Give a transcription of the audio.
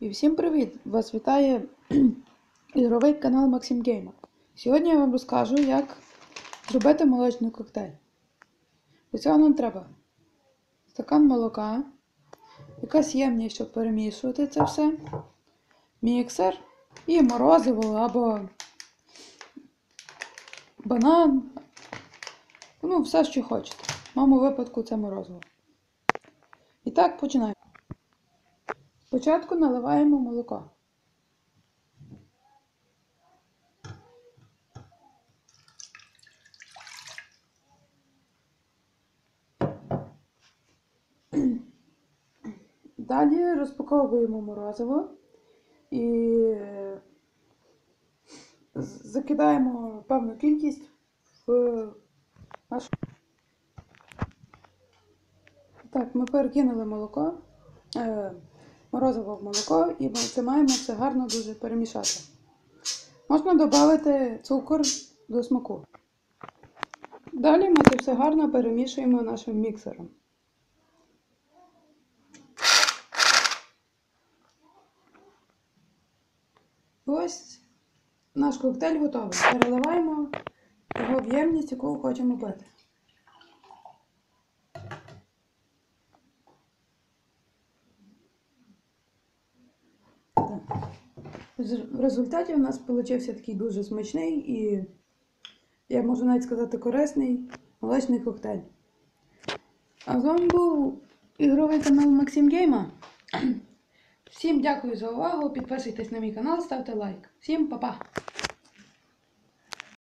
І всім привіт! Вас вітає ігровий канал Максим Геймер. Сьогодні я вам розкажу, як зробити молочний коктейль. Для цього нам треба стакан молока, якась ємність, щоб перемішувати це все, міксер і морозиво або банан. Ну, все, що хочете. В моєму випадку це морозиво. І так, починаємо. Спочатку наливаємо молоко. Далі розпаковуємо морозиво і закидаємо певну кількість в нашу. Так, ми перекинули молоко, е, морозиво в молоко і ми це маємо все гарно дуже перемішати. Можна додати цукор до смаку. Далі ми це все гарно перемішуємо нашим міксером. Ось наш коктейль готовий. Переливаємо його в ємність, яку хочемо пити. В результаті у нас вийшов такий дуже смачний і, я можу навіть сказати, корисний молочний коктейль. А з вами був ігровий канал Максим Гейма. Всім дякую за увагу. Підписуйтесь на мій канал, ставте лайк. Всім па-па!